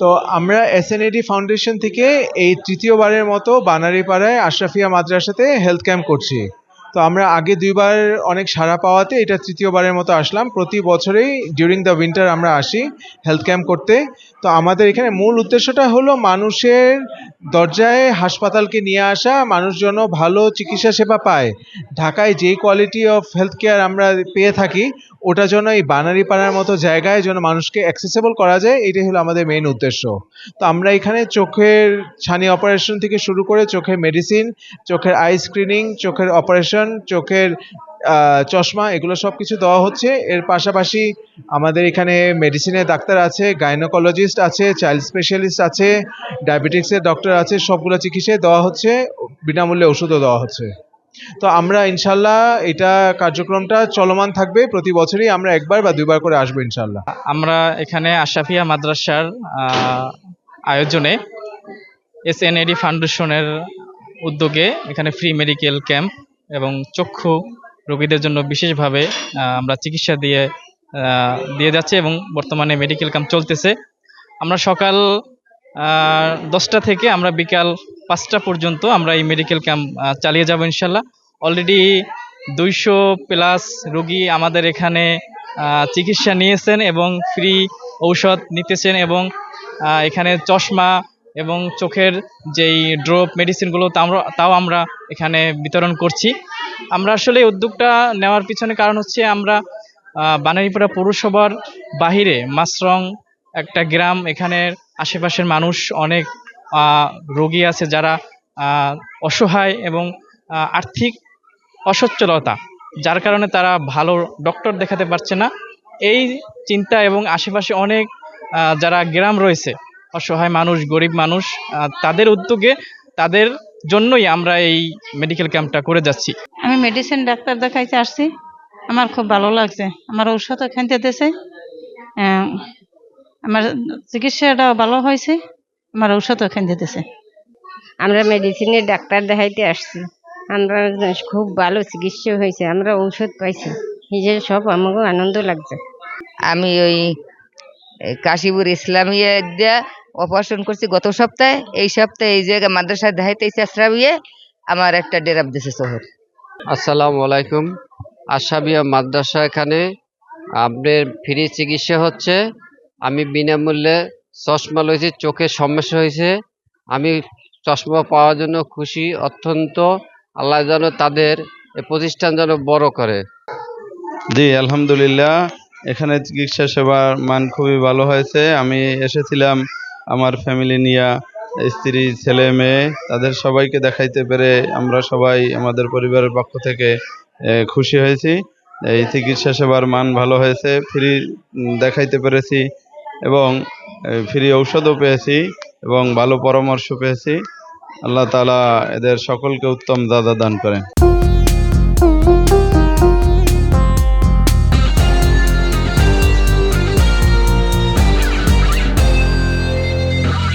তো আমরা এসএনএডি ফাউন্ডেশন থেকে এই তৃতীয়বারের মতো বানারীপাড়ায় আশরাফিয়া মাদ্রাসাতে হেলথ ক্যাম্প করছি। তো আমরা আগে দুইবার অনেক সাড়া পাওয়াতে এটা তৃতীয়বারের মতো আসলাম। প্রতি বছরেই ডিউরিং দ্য উইন্টার আমরা আসি হেলথ ক্যাম্প করতে। তো আমাদের এখানে মূল উদ্দেশ্যটা হলো মানুষের দরজায় হাসপাতালকে নিয়ে আসা, মানুষ যেন ভালো চিকিৎসা সেবা পায়। ঢাকায় যে কোয়ালিটি অফ হেলথ কেয়ার আমরা পেয়ে থাকি ওটা যেন এই বানারি পাড়ার মতো জায়গায় যেন মানুষকে অ্যাক্সেসেবল করা যায়, এটাই হলো আমাদের মেইন উদ্দেশ্য। তো আমরা এখানে চোখের ছানি অপারেশন থেকে শুরু করে চোখের মেডিসিন চোখের আই স্ক্রিনিং চোখের অপারেশন চোখের চশমা, এগুলো সব কিছু দেওয়া হচ্ছে। এর পাশাপাশি আমাদের এখানে মেডিসিনের ডাক্তার আছে গাইনোকোলজিস্ট আছে চাইল্ড স্পেশালিস্ট আছে ডায়াবেটিক্সের ডক্টর আছে, সবগুলো চিকিৎসা দেওয়া হচ্ছে, বিনামূল্যে ওষুধও দেওয়া হচ্ছে। তো আমরা ইনশাল্লাহ এটা কার্যক্রমটা চলমান থাকবে প্রতি বছরই, আমরা একবার বা দুইবার করে আসব ইনশাল্লাহ আমরা এখানে আশাফিয়া মাদ্রাসার আয়োজনে এস এন এডি ফাউন্ডেশনের উদ্যোগে এখানে ফ্রি মেডিকেল ক্যাম্প এবং চক্ষু রোগীদের জন্য বিশেষভাবে আমরা চিকিৎসা দিয়ে দিয়ে যাচ্ছে এবং বর্তমানে মেডিকেল ক্যাম্প চলতেছে। আমরা সকাল দশটা থেকে আমরা বিকাল পাঁচটা পর্যন্ত আমরা এই মেডিকেল ক্যাম্প চালিয়ে যাব ইনশাল্লাহ। অলরেডি দুইশো প্লাস রোগী আমাদের এখানে চিকিৎসা নিয়েছেন এবং ফ্রি ঔষধ নিতেছেন এবং এখানে চশমা এবং চোখের যেই ড্রপ মেডিসিনগুলো তাও আমরা এখানে বিতরণ করছি। আমরা আসলে উদ্যোগটা নেওয়ার পিছনে কারণ হচ্ছে আমরা বানারীপাড়া পৌরসভার বাহিরে মাসরং একটা গ্রাম, এখানের আশেপাশের মানুষ অনেক রোগী আছে যারা অসহায় এবং আর্থিক অসচ্ছলতা যার কারণে তারা ভালো ডক্টর দেখাতে পারছে না। এই চিন্তা এবং আশেপাশে অনেক যারা গ্রাম রয়েছে অসহায় মানুষ গরিব মানুষ তাদের উদ্যোগে তাদের জন্যই আমরা এই মেডিকেল ক্যাম্পটা করে যাচ্ছি। আমি মেডিসিন ডাক্তার দেখাইতে আসছি। আমার খুব ভালো লাগছে। আমার এখান দিতেছে আহ, আমার চিকিৎসাটাও ভালো হয়েছে। আমার ঔষধ এখান দিতেছে। আমরা মেডিসিনের ডাক্তার দেখাইতে আসছি। আমরা খুব ভালো চিকিৎসা হয়েছে আমরা ঔষধ পাইছি। নিজের সব আমাকে আনন্দ লাগছে। আমি ওই এই কাশীপুর ইসলামিয়া দিয়া অপারেশন করছি গত সপ্তাহে। এই সপ্তাহে এই জায়গায় মাদ্রাসায় দেখাইতেছি আশ্রাবিয়ে। আমার একটা ডেরাপ দিছে শহর। আসসালামু আলাইকুম। আশাবিয়া মাদ্রাসা এখানে আপনার ফ্রি চিকিৎসা হচ্ছে। আমি বিনামূল্যে চশমা লইছি, চোখের সমস্যা হয়েছে। আমি চশমা পাওয়ার জন্য খুশি। অত্যন্ত আল্লাহ যেন তাদের প্রতিষ্ঠান যেন বড় করে। জি, আলহামদুলিল্লাহ। এখানে চিকিৎসা সেবার মান খুবই ভালো হয়েছে। আমি এসেছিলাম আমার ফ্যামিলি নিয়ে, স্ত্রী, ছেলে, মেয়ে, তাদের সবাইকে দেখাইতে পেরে আমরা সবাই আমাদের পরিবারের পক্ষ থেকে খুশি হয়েছি। এই চিকিৎসা সেবার মান ভালো হয়েছে, ফ্রি দেখাইতে পেরেছি। এবং ফ্রি ঔষধও পেয়েছি এবং ভালো পরামর্শ পেয়েছি। আল্লাহ তালা এদের সকলকে উত্তম দাদা দান করেন।